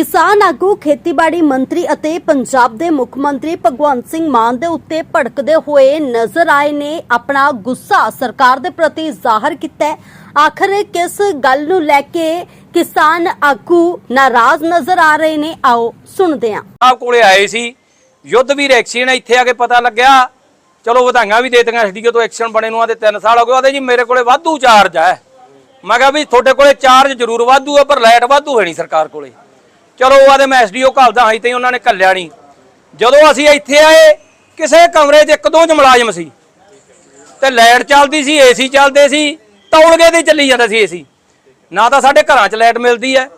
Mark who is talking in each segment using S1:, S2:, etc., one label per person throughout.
S1: ਕਿਸਾਨ ਆਗੂ, ਖੇਤੀਬਾੜੀ ਮੰਤਰੀ ਅਤੇ ਪੰਜਾਬ ਦੇ ਮੁੱਖ ਮੰਤਰੀ ਭਗਵੰਤ ਸਿੰਘ ਮਾਨ ਦੇ ਉੱਤੇ ਭੜਕਦੇ ਹੋਏ ਨਜ਼ਰ ਆਏ ਨੇ। ਆਪਣਾ ਗੁੱਸਾ ਸਰਕਾਰ ਦੇ ਪ੍ਰਤੀ ਜ਼ਾਹਰ ਕੀਤਾ ਆਖਰ ਕਿਸ ਗੱਲ ਨੂੰ ਲੈ ਕੇ ਕਿਸਾਨ ਆਗੂ ਨਾਰਾਜ਼ ਨਜ਼ਰ ਆ ਰਹੇ ਨੇ? ਆਓ ਸੁਣਦੇ ਹਾਂ।
S2: ਆਪ ਕੋਲੇ ਆਏ ਸੀ। ਯੁੱਧ ਵੀ ਐਕਸੀਡੈਂਟ ਇੱਥੇ ਆ ਕੇ ਪਤਾ ਲੱਗਿਆ। ਚਲੋ ਵਧਾਈਆਂ ਵੀ ਦੇ ਦਿੱਤੀਆਂ ਐਸਡੀਓ ਤੋਂ ਐਕਸੀਡੈਂਟ ਬਣੇ ਨੂੰ ਆਦੇ 3 ਸਾਲ ਹੋ ਗਏ। ਉਹਦੇ ਜੀ, ਮੇਰੇ ਕੋਲੇ ਵਾਧੂ ਚਾਰਜ ਆ। ਮੈਂ ਕਿਹਾ ਵੀ ਤੁਹਾਡੇ ਕੋਲੇ ਚਾਰਜ ਜ਼ਰੂਰ ਵਾਧੂ ਆ, ਪਰ ਲਾਈਟ ਵਾਧੂ ਹੈ ਨਹੀਂ ਸਰਕਾਰ ਕੋਲੇ। ਚਲੋ ਉਹ ਆਦੇ ਮੈਂ ਐਸਡੀਓ ਘੱਲਦਾ ਹਾਂ ਤੇ ਉਹਨਾਂ ਨੇ ਘੱਲਿਆ ਨਹੀਂ। ਜਦੋਂ ਅਸੀਂ ਇੱਥੇ ਆਏ, ਕਿਸੇ ਕਮਰੇ 'ਚ ਇੱਕ ਦੋ ਚ ਮੁਲਾਜ਼ਮ ਸੀ। ਤੇ ਲਾਈਟ ਚੱਲਦੀ ਸੀ ਏਸੀ ਚੱਲਦੇ ਸੀ ਤੌਲਗੇ ਤੇ ਚੱਲੀ ਜਾਂਦਾ ਸੀ ਏਸੀ ਨਾ ਤਾਂ ਸਾਡੇ ਘਰਾਂ 'ਚ ਲਾਈਟ ਮਿਲਦੀ ਹੈ,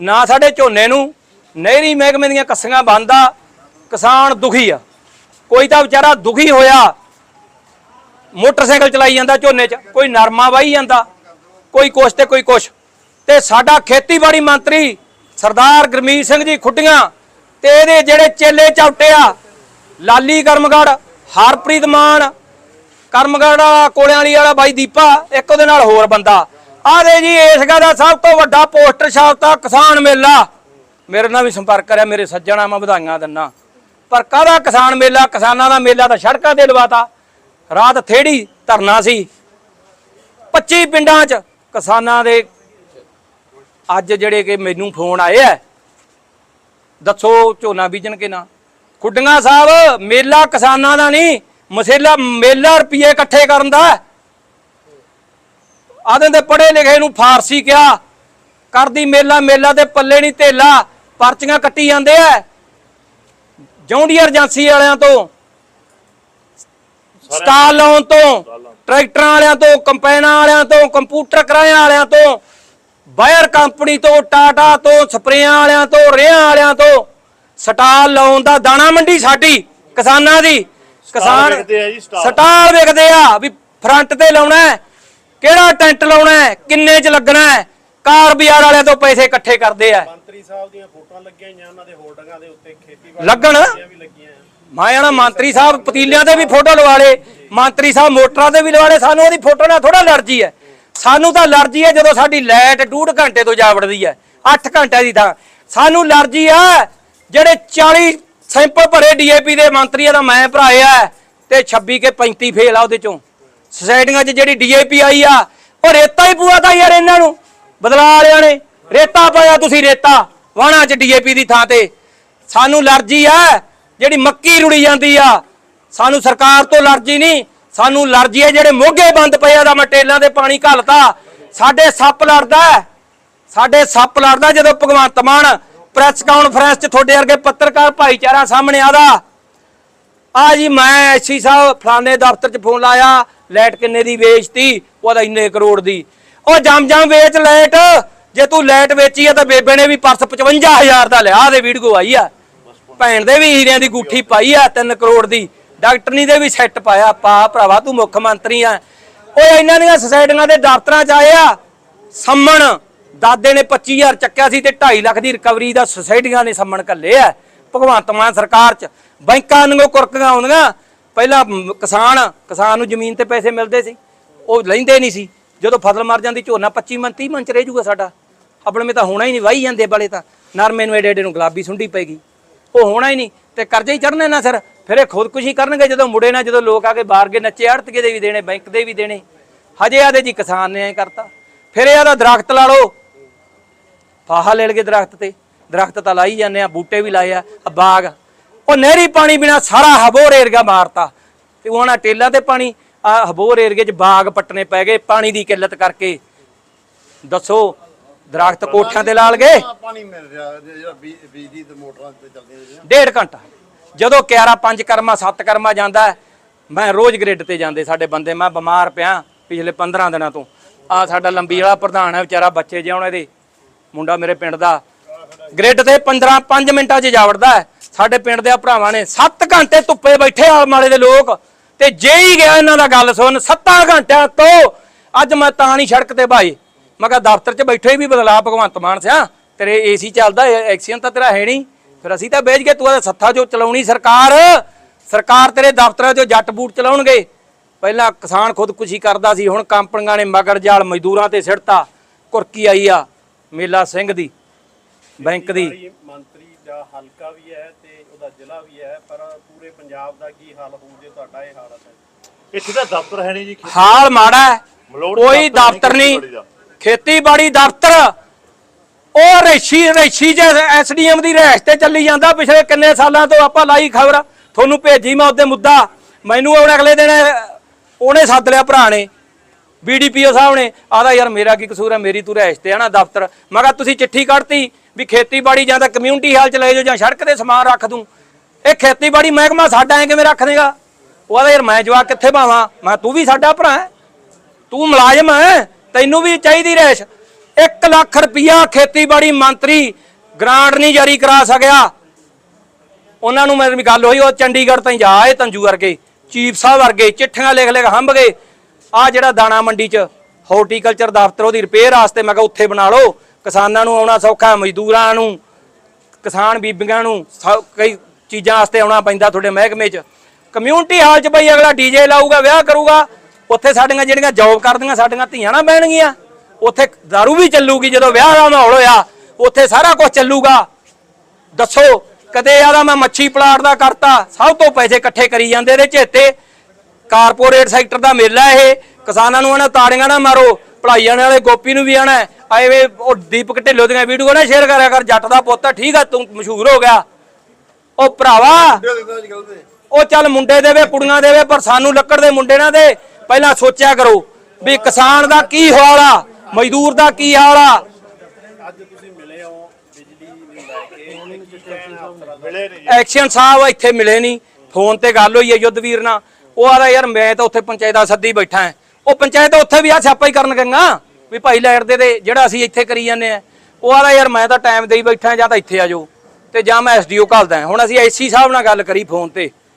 S2: ਨਾ ਸਾਡੇ ਝੋਨੇ ਨੂੰ। ਨਹਿਰੀ ਮਹਿਕਮੇ ਦੀਆਂ ਕੱਸੀਆਂ ਬੰਦ ਆ, ਕਿਸਾਨ ਦੁਖੀ ਆ। ਕੋਈ ਤਾਂ ਵਿਚਾਰਾ ਦੁਖੀ ਹੋਇਆ, ਮੋਟਰਸਾਈਕਲ ਚਲਾਈ ਜਾਂਦਾ ਝੋਨੇ 'ਚ, ਕੋਈ ਨਰਮਾ ਵਾਹੀ ਜਾਂਦਾ, ਕੋਈ ਕੁਛ ਤੇ ਕੋਈ ਕੁਛ। ਤੇ ਸਾਡਾ ਖੇਤੀਬਾੜੀ ਮੰਤਰੀ ਸਰਦਾਰ ਗੁਰਮੀਤ ਸਿੰਘ ਜੀ ਖੁੱਡੀਆਂ ਤੇ ਇਹਦੇ ਜਿਹੜੇ ਚੇਲੇ ਚੌਟੇ ਆ, ਲਾਲੀ ਕਰਮਗੜ ਹਰਪ੍ਰੀਤ ਮਾਨ ਕਰਮਗੜ ਵਾਲਾ ਕੋਲਿਆਂ ਵਾਲੀ ਵਾਲਾ ਬਾਈ ਦੀਪਾ, ਇੱਕ ਉਹਦੇ ਨਾਲ ਹੋਰ ਬੰਦਾ। ਆਦੇ ਜੀ, ਇਸ ਗੱਲ ਦਾ ਸਭ ਤੋਂ ਵੱਡਾ ਪੋਸਟਰ ਛਾਪਤਾ ਕਿਸਾਨ ਮੇਲਾ। ਮੇਰੇ ਨਾਲ ਵੀ ਸੰਪਰਕ ਕਰਿਆ, ਮੇਰੇ ਸੱਜਣਾ ਮੈਂ ਵਧਾਈਆਂ ਦਿੰਨਾ। ਪਰ ਕਾਹਦਾ ਕਿਸਾਨ ਮੇਲਾ? ਕਿਸਾਨਾਂ ਦਾ ਮੇਲਾ ਤਾਂ ਸੜਕਾਂ ਤੇ ਲਵਾਤਾ। ਰਾਤ ਥੇੜੀ ਧਰਨਾ ਸੀ। 25 ਪਿੰਡਾਂ 'ਚ ਕਿਸਾਨਾਂ ਦੇ ਅੱਜ ਜਿਹੜੇ ਕਿ ਮੈਨੂੰ ਫੋਨ ਆਏ ਆ ਦੱਸੋ ਝੋਨਾ ਬੀਜਣ ਕੇ ਨਾ? ਖੁੱਡੀਆਂ ਸਾਹਿਬ ਮੇਲਾ ਕਿਸਾਨਾਂ ਦਾ ਨਹੀਂ ਮਸੇਲਾ ਮੇਲਾ ਰੁਪਏ ਇਕੱਠੇ ਕਰਨ ਦਾ। ਆਦੇ ਦੇ ਪੜੇ ਲਿਖੇ ਨੂੰ ਫਾਰਸੀ ਕਿਹਾ ਕਰਦੀ ਮੇਲਾ ਮੇਲਾ ਦੇ ਪੱਲੇ ਨਹੀਂ ਧੇਲਾ ਪਰਚੀਆਂ ਕੱਟੀ ਜਾਂਦੇ ਆ। ਜੌਂਡੀਅਰ ਏਜੰਸੀ ਵਾਲਿਆਂ ਤੋਂ ਸਟਾਲ ਲਾਉਣ ਤੋਂ ਟਰੈਕਟਰਾਂ ਵਾਲਿਆਂ ਤੋਂ ਕੰਪਾਈਨਾਂ ਵਾਲਿਆਂ ਤੋਂ ਕੰਪਿਊਟਰ ਕਿਰਾਇਆਂ ਵਾਲਿਆਂ ਤੋਂ ਬਾਇਰ ਕੰਪਨੀ ਤੋਂ ਟਾਟਾ ਤੋਂ ਸਪਰੇਆਂ ਵਾਲਿਆਂ ਤੋਂ ਰੇਹਾਂ ਵਾਲਿਆਂ ਤੋਂ ਸਟਾਲ ਲਾਉਣ ਦਾ ਦਾਣਾ ਮੰਡੀ ਸਾਡੀ ਕਿਸਾਨਾਂ ਦੀ ਕਿਸਾਨ
S3: ਵਿਕਦੇ ਆ ਜੀ, ਸਟਾਲ।
S2: ਸਟਾਲ ਵਿਕਦੇ ਆ ਵੀ ਫਰੰਟ ਤੇ ਲਾਉਣਾ ਹੈ ਕਿਹੜਾ ਟੈਂਟ ਲਾਉਣਾ ਹੈ ਕਿੰਨੇ ਚ ਲੱਗਣਾ ਹੈ ਕਾਰ ਬਾਜ਼ਾਰ ਵਾਲਿਆਂ ਤੋਂ ਪੈਸੇ ਇਕੱਠੇ ਕਰਦੇ ਆ
S3: ਮੰਤਰੀ ਸਾਹਿਬ ਦੀਆਂ ਫੋਟੋਆਂ ਲੱਗੀਆਂ ਹੋਈਆਂ ਉਹਨਾਂ ਦੇ ਹੋਰਡਿੰਗਾਂ ਦੇ ਉੱਤੇ ਖੇਤੀਬਾੜੀ
S2: ਲੱਗਣ
S3: ਦੀਆਂ ਵੀ ਲੱਗੀਆਂ ਆ।
S2: ਮੈਂ ਜਾਣਾ ਮੰਤਰੀ ਸਾਹਿਬ ਪਤੀਲਿਆਂ ਤੇ ਵੀ ਫੋਟੋ ਲਵਾ ਲੇ ਮੰਤਰੀ ਸਾਹਿਬ ਮੋਟਰਾਂ ਤੇ ਵੀ ਲਵਾ ਲੇ ਸਾਨੂੰ ਉਹਦੀ ਫੋਟੋ ਨਾਲ ਥੋੜਾ ਅਲਰਜੀ ਹੈ ਸਾਨੂੰ ਤਾਂ ਅਲਰਜੀ ਹੈ ਜਦੋਂ ਸਾਡੀ ਲਾਈਟ ਡੂਢ ਘੰਟੇ ਤੋਂ ਜਾ ਵੜਦੀ ਹੈ 8 ਘੰਟੇ ਦੀ ਥਾਂ ਸਾਨੂੰ ਅਲਰਜੀ ਆ ਜਿਹੜੇ 40 ਸੈਂਪਲ ਭਰੇ ਡੀਏਪੀ ਦੇ ਮੰਤਰੀਆਂ ਦਾ ਮੈਂ ਭਰਾਏ ਆ ਤੇ 26 ਕੇ 35 ਫੇਲ ਆ ਉਹਦੇ ਚੋਂ। ਸੁਸਾਇਟੀਆਂ 'ਚ ਜਿਹੜੀ ਡੀਏਪੀ ਆਈ ਆ, ਉਹ ਰੇਤਾ ਹੀ ਪੂਆਤਾ ਯਾਰ ਇਹਨਾਂ ਨੂੰ। ਬਦਲਾ ਵਾਲਿਆਂ ਨੇ ਰੇਤਾ ਪਾਇਆ ਤੁਸੀਂ ਰੇਤਾ ਵਾਣਾ 'ਚ ਡੀਏਪੀ ਦੀ ਥਾਂ ਤੇ। ਸਾਨੂੰ ਅਲਰਜੀ ਆ ਜਿਹੜੀ ਮੱਕੀ ਰੁੜੀ ਜਾਂਦੀ ਆ। ਸਾਨੂੰ ਸਰਕਾਰ ਤੋਂ ਅਲਰਜੀ ਨਹੀਂ ਸਾਨੂੰ ਅਲਰਜੀ ਹੈ ਜਿਹੜੇ ਮੋਗੇ ਬੰਦ ਪਏ ਆ ਦਾ ਮਟੇਲਾਂ ਦੇ ਪਾਣੀ ਘਲਤਾ। ਸਾਡੇ ਸੱਪ ਲੜਦਾ ਸਾਡੇ ਸੱਪ ਲੜਦਾ ਜਦੋਂ ਭਗਵੰਤ ਮਾਨ ਪ੍ਰੈਸ ਕਾਨਫਰੰਸ 'ਚ ਤੁਹਾਡੇ ਵਰਗੇ ਪੱਤਰਕਾਰ ਭਾਈਚਾਰਾ ਸਾਹਮਣੇ ਆਦਾ ਆ ਜੀ, ਮੈਂ ਐਸੀ ਸਾਹਿਬ ਫਲਾਣੇ ਦਫ਼ਤਰ 'ਚ ਫੋਨ ਲਾਇਆ, ਲਾਈਟ ਕਿੰਨੇ ਦੀ ਵੇਚਤੀ ਉਹਦਾ ਇੰਨੇ ਕਰੋੜ ਦੀ। ਉਹ ਜਮ ਜਮ ਵੇਚ ਲਾਈਟ। ਜੇ ਤੂੰ ਲਾਈਟ ਵੇਚੀ ਆ ਤਾਂ ਬੇਬੇ ਨੇ ਵੀ ਪਰਸ 55000 ਦਾ ਲਿਆ ਦੇ ਵੀਡੀਓ ਆਈ ਆ। ਭੈਣ ਦੇ ਵੀ ਹੀਰਿਆਂ ਦੀ ਗੁੱਠੀ ਪਾਈ ਆ 3 ਕਰੋੜ ਦੀ। ਡਾਕਟਰਨੀ ਦੇ ਵੀ ਸੈੱਟ ਪਾਇਆ ਪਾ ਭਰਾਵਾ ਤੂੰ ਮੁੱਖ ਮੰਤਰੀ ਆ। ਓਏ ਇਹਨਾਂ ਦੀਆਂ ਸੁਸਾਇਟੀਆਂ ਦੇ ਦਫ਼ਤਰਾਂ 'ਚ ਆਏ ਆ। ਸੰਮਣ, ਦਾਦੇ ਨੇ 25000 ਚੱਕਿਆ ਸੀ ਤੇ 2.5 ਲੱਖ ਦੀ ਰਿਕਵਰੀ ਦਾ ਸੁਸਾਇਟੀਆਂ ਨੇ ਸੰਮਣ ਕੱਲੇ ਆ। ਭਗਵੰਤ ਮਾਨ ਸਰਕਾਰ 'ਚ ਬੈਂਕਾਂ ਨੂੰ ਕੁਰਕੀਆਂ ਆਉਂਦੀਆਂ। ਪਹਿਲਾਂ ਕਿਸਾਨ ਕਿਸਾਨ ਨੂੰ ਜ਼ਮੀਨ ਤੇ ਪੈਸੇ ਮਿਲਦੇ ਸੀ। ਉਹ ਲੈਂਦੇ ਨਹੀਂ ਸੀ। ਜਦੋਂ ਫਸਲ ਮਰ ਜਾਂਦੀ ਝੋਨਾ 25 ਮਨ 30 ਮਨ ਚ ਰਹਿ ਜੂਗਾ ਸਾਡਾ। ਆਪਣੇ ਮੇ ਤਾਂ ਹੋਣਾ ਹੀ ਨਹੀਂ, ਵਾਹੀ ਜਾਂਦੇ ਵਾਲੇ ਤਾਂ। ਨਰਮੇ ਨੂੰ ਏਡੇ ਏਡੇ ਨੂੰ ਗੁਲਾਬੀ ਸੁੰਡੀ ਪੈਗੀ ਉਹ ਹੋਣਾ ਹੀ ਨਹੀਂ ਤੇ ਕਰਜ਼ੇ ਹੀ ਚੜਨੇ ਨਾ ਸਰ। ਫਿਰ ਇਹ ਖੁਦਕੁਸ਼ੀ ਕਰਨਗੇ ਜਦੋਂ ਮੁੜੇ ਨਾ ਜਦੋਂ ਲੋਕ ਆ ਕੇ ਬਾਹਰ ਕੇ ਨੱਚੇ ਆੜਤਕੇ ਦੇ ਵੀ ਦੇਣੇ ਬੈਂਕ ਦੇ ਵੀ ਦੇਣੇ। ਹਜੇ ਆਦੇ ਜੀ ਕਿਸਾਨ ਨੇ ਐ ਕਰਤਾ। ਫਿਰ ਇਹਦਾ ਦਰਖਤ ਲਾ ਲਓ। ਫਾਹਾ ਲੈ ਲਗੇ ਦਰਖਤ ਤੇ। ਦਰਖਤ ਤਾਂ ਲਾਈ ਜਾਂਦੇ ਆ ਬੂਟੇ ਵੀ ਲਾਏ ਆ ਬਾਗ। ਉਹ ਨਹਿਰੀ ਪਾਣੀ ਬਿਨਾ ਸਾਰਾ ਹਬੋਰ ਏਰੀਆ ਮਾਰਤਾ। ਤੇ ਉਹਨਾਂ ਟੇਲਾਂ ਤੇ ਪਾਣੀ ਆ ਹਬੋਰ ਏਰੀਏ 'ਚ ਬਾਗ ਪੱਟਣੇ ਪੈ ਗਏ ਪਾਣੀ ਦੀ ਕਿੱਲਤ ਕਰਕੇ। ਦੱਸੋ ਦਰਖਤ ਕੋਠਿਆਂ ਤੇ ਲਾਲ ਗਏ
S3: ਪਾਣੀ ਮਿਲ ਰਿਹਾ ਜਿਹੜਾ ਬਿਜਲੀ ਤੇ ਮੋਟਰਾਂ ਤੇ ਚੱਲਦੀਆਂ ਜਿਹੜੀਆਂ।
S2: ਡੇਢ ਘੰਟਾ। ਜਦੋਂ 11 5 ਕਰਮਾ, ਸੱਤ ਕਰਮਾ ਜਾਂਦਾ ਮੈਂ ਰੋਜ਼ ਗ੍ਰਿਡ ਤੇ ਜਾਂਦੇ ਸਾਡੇ ਬੰਦੇ, ਮੈਂ ਬਿਮਾਰ ਪਿਆ ਪਿਛਲੇ 15 ਦਿਨਾਂ ਤੋਂ। ਆ ਸਾਡਾ ਲੰਬੀ ਵਾਲਾ ਪ੍ਰਧਾਨ ਹੈ, ਵਿਚਾਰਾ ਬੱਚੇ ਜੇ ਉਹਨਾਂ ਦੇ, ਮੁੰਡਾ ਮੇਰੇ ਪਿੰਡ ਦਾ। ਗ੍ਰਿਡ ਤੇ 15 5 ਮਿੰਟਾਂ 'ਚ ਜਾ ਵੜਦਾ ਸਾਡੇ ਪਿੰਡ ਦੇ ਭਰਾਵਾਂ ਨੇ 7 ਘੰਟੇ ਧੁੱਪੇ ਬੈਠੇ ਆਲ ਮਾਲੇ ਦੇ ਲੋਕ। ਤੇ ਜੇ ਹੀ ਗਿਆ ਇਹਨਾਂ ਦਾ ਗੱਲ ਸੁਣ 7 ਘੰਟਿਆਂ ਤੋਂ ਅੱਜ ਮੈਂ ਤਾਂ ਨਹੀਂ ਸੜਕ ਤੇ ਭਾਈ। ਮੈਂ ਕਿਹਾ ਦਫ਼ਤਰ 'ਚ ਬੈਠੇ ਵੀ ਬਦਲਾ ਭਗਵੰਤ ਮਾਨ ਸਿਆ, ਤੇਰੇ ਏਸੀ ਚੱਲਦਾ ਐਕਸੀਅਨ ਤਾਂ ਤੇਰਾ ਹੈ ਨਹੀਂ। ਫਿਰ ਅਸੀਂ ਤਾਂ ਵੇਚ ਕੇ ਤੂੰ ਉਹਦਾ ਸੱਥਾ ਜੋ ਚਲਾਉਣੀ ਸਰਕਾਰ। ਸਰਕਾਰ ਤੇਰੇ ਦਫ਼ਤਰਾਂ 'ਚੋਂ ਜੱਟ ਬੂਟ ਚਲਾਉਣਗੇ। ਪਹਿਲਾਂ ਕਿਸਾਨ ਖੁਦਕੁਸ਼ੀ ਕਰਦਾ ਸੀ ਹੁਣ ਕੰਪਨੀਆਂ ਨੇ ਮਗਰ ਜਾਲ ਮਜ਼ਦੂਰਾਂ ਤੇ ਸਿੱਟਤਾ ਕੁਰਕੀ ਆਈ ਆ ਮੇਲਾ ਸਿੰਘ ਦੀ ਬੈਂਕ ਦੀ।
S4: ਮੰਤਰੀ ਦਾ ਹਲਕਾ ਵੀ ਹੈ ਤੇ ਉਹਦਾ ਜ਼ਿਲ੍ਹਾ ਵੀ ਹੈ ਪਰ ਪੂਰੇ ਪੰਜਾਬ ਦਾ ਕੀ ਹਾਲ ਹੋਊ ਜੇ ਤੁਹਾਡਾ ਇਹ ਹਾਲਤ ਹੈ
S5: ਇੱਥੇ ਤਾਂ ਦਫ਼ਤਰ ਹੈ ਨਹੀਂ ਜੀ
S2: ਹਾਲ ਮਾੜਾ ਹੈ। ਕੋਈ
S5: ਦਫ਼ਤਰ ਨਹੀਂ। ਖੇਤੀਬਾੜੀ
S2: ਦਫ਼ਤਰ ਉਹ ਰੇਸ਼ੀ ਰੇਸ਼ੀ ਜੇ ਐਸਡੀਐਮ ਦੀ ਰਹਿਸ਼ ਤੇ ਚੱਲੀ ਜਾਂਦਾ ਪਿਛਲੇ ਕਿੰਨੇ ਸਾਲਾਂ ਤੋਂ ਆਪਾਂ ਲਾਈ ਖਬਰ। ਤੁਹਾਨੂੰ ਭੇਜੀ ਮੈਂ ਉਹਦੇ ਮੁੱਦਾ। ਮੈਨੂੰ ਉਹਨੇ ਅਗਲੇ ਦਿਨ ਉਹਨੇ ਸੱਦ ਲਿਆ ਭਰਾ ਨੇ ਬੀਡੀਪੀਓ ਸਾਹਿਬ ਨੇ। ਆਦਾ ਯਾਰ ਮੇਰਾ ਕੀ ਕਸੂਰ ਹੈ, ਮੇਰੀ ਤੂੰ ਰਹਿਸ਼ ਤੇ ਆ ਨਾ ਦਫ਼ਤਰ। ਮੈਂ ਕਿਹਾ ਤੁਸੀਂ ਚਿੱਠੀ ਕੱਢਤੀ ਵੀ ਖੇਤੀਬਾੜੀ ਜਾਂ ਤਾਂ ਕਮਿਊਨਿਟੀ ਹਾਲ ਚ ਲੈ ਜਾਓ ਜਾਂ ਸੜਕ ਤੇ ਸਮਾਨ ਰੱਖ ਦੂੰ। ਇਹ ਖੇਤੀਬਾੜੀ ਮਹਿਕਮਾ ਸਾਡਾ ਐ ਕਿਵੇਂ ਰੱਖ ਦੇਗਾ ਉਹ ਆਦਾ ਯਾਰ ਮੈਂ ਜਵਾਕ ਕਿੱਥੇ ਪਾਵਾਂ? ਮੈਂ ਤੂੰ ਵੀ ਸਾਡਾ ਭਰਾ ਹੈ। ਤੂੰ ਮੁਲਾਜ਼ਮ ਹੈ, ਤੈਨੂੰ ਵੀ ਚਾਹੀਦੀ ਰਹਿਸ਼ 1 ਲੱਖ ਰੁਪਇਆ ਖੇਤੀਬਾੜੀ ਮੰਤਰੀ ਗ੍ਰਾਂਟ ਨਹੀਂ ਜਾਰੀ ਕਰਾ ਸਕਿਆ। ਉਹਨਾਂ ਨੂੰ ਮੇਰੀ ਗੱਲ ਹੋਈ, ਉਹ ਚੰਡੀਗੜ੍ਹ ਤਾਈਂ ਜਾ ਆਏ ਤੰਜੂ ਵਰਗੇ, ਚੀਫ ਸਾਹਿਬ ਵਰਗੇ, ਚਿੱਠੀਆਂ ਲਿਖ ਲਿਖ ਹੰਭ ਗਏ। ਆ ਜਿਹੜਾ ਦਾਣਾ ਮੰਡੀ 'ਚ ਹਾਰਟੀਕਲਚਰ ਦਫ਼ਤਰ, ਉਹਦੀ ਰਿਪੇਅਰ ਵਾਸਤੇ ਮੈਂ ਕਿਹਾ, ਉੱਥੇ ਬਣਾ ਲਓ। ਕਿਸਾਨਾਂ ਨੂੰ ਆਉਣਾ ਸੌਖਾ, ਮਜ਼ਦੂਰਾਂ ਨੂੰ, ਕਿਸਾਨ ਬੀਬੀਆਂ ਨੂੰ ਸਭ ਕਈ ਚੀਜ਼ਾਂ ਵਾਸਤੇ ਆਉਣਾ ਪੈਂਦਾ ਤੁਹਾਡੇ ਮਹਿਕਮੇ 'ਚ। ਕਮਿਊਨਿਟੀ ਹਾਲ 'ਚ ਬਈ ਅਗਲਾ ਡੀਜੇ ਲਾਊਗਾ, ਵਿਆਹ ਕਰੂਗਾ, ਉੱਥੇ ਸਾਡੀਆਂ ਜਿਹੜੀਆਂ ਜੌਬ ਕਰਦੀਆਂ, ਸਾਡੀਆਂ ਧੀਆਂ ਨਾ ਬਹਿਣਗੀਆਂ। ਉੱਥੇ ਦਾਰੂ ਵੀ ਚੱਲੂਗੀ, ਜਦੋਂ ਵਿਆਹ ਦਾ ਮਾਹੌਲ ਹੋਇਆ, ਉੱਥੇ ਸਾਰਾ ਕੁਝ ਚੱਲੂਗਾ। ਦੱਸੋ, ਕਦੇ ਆਦਾ ਮੈਂ ਮੱਛੀ ਪਲਾਟ ਦਾ ਕਰਤਾ, ਸਭ ਤੋਂ ਪੈਸੇ ਇਕੱਠੇ ਕਰੀ ਜਾਂਦੇ ਇਹਦੇ ਚੇਤੇ ਕਾਰਪੋਰੇਟ ਸੈਕਟਰ ਦਾ ਮੇਲਾ ਇਹ, ਕਿਸਾਨਾਂ ਨੂੰ ਇਹਨਾਂ ਤਾੜੀਆਂ ਨਾ ਮਾਰੋ ਪੜਾਈਆਂ ਵਾਲੇ ਗੋਪੀ ਨੂੰ ਵੀ ਆਣਾ, ਆਏ ਉਹ ਦੀਪਕ ਢਿੱਲੋਂ ਦੀਆਂ ਵੀਡੀਓ ਨਾ ਸ਼ੇਅਰ ਕਰਿਆ ਕਰ, ਜੱਟ ਦਾ ਪੁੱਤ, ਠੀਕ ਆ, ਤੂੰ ਮਸ਼ਹੂਰ ਹੋ ਗਿਆ। ਉਹ ਭਰਾਵਾ, ਉਹ ਚੱਲ ਮੁੰਡੇ ਦੇਵੇ, ਕੁੜੀਆਂ ਦੇਵੇ, ਪਰ ਸਾਨੂੰ ਲੱਕੜ ਦੇ ਮੁੰਡੇ ਨਾ ਦੇ, ਪਹਿਲਾਂ ਸੋਚਿਆ ਕਰੋ ਵੀ ਕਿਸਾਨ ਦਾ ਕੀ ਹਾਲ ਆ ਮਜ਼ਦੂਰ ਦਾ ਕੀ ਹਾਲ ਆ?
S4: ਅੱਜ ਤੁਸੀਂ ਮਿਲੇ ਹੋ ਬਿਜਲੀ ਨੂੰ ਲੈ ਕੇ
S5: ਮਿਲੇ ਨਹੀਂ
S2: ਐਕਸ਼ਨ ਸਾਹਿਬ ਇੱਥੇ ਮਿਲੇ ਨਹੀਂ। ਫੋਨ ਤੇ ਗੱਲ ਹੋਈ ਹੈ ਯੁੱਧਵੀਰ ਨਾਲ। ਉਹ ਆਦਾ ਯਾਰ ਮੈਂ ਤਾਂ ਉੱਥੇ ਪੰਚਾਇਤਾਂ ਸੱਦੀ ਬੈਠਾ ਹਾਂ। ਉਹ ਪੰਚਾਇਤ ਉੱਥੇ ਵੀ ਆ ਛਾਪਾ ਹੀ ਕਰਨ ਗੰਗਾ ਵੀ ਭਾਈ ਲੈਟ ਦੇ ਦੇ ਜਿਹੜਾ ਅਸੀਂ ਇੱਥੇ ਕਰੀ ਜਾਂਦੇ ਆ ਉਹ ਆਦਾ ਯਾਰ ਮੈਂ ਤਾਂ ਟਾਈਮ ਦੇਈ ਬੈਠਾ ਜਾਂ ਤਾਂ ਇੱਥੇ ਆ ਜਾਓ। ਤੇ ਜਾਂ ਮੈਂ ਐਸਡੀਓ ਘੱਲਦਾ ਹੁਣ ਅਸੀਂ ਐਸੀ ਸਾਹਿਬ ਨਾਲ ਗੱਲ ਕਰੀ ਫੋਨ ਤੇ।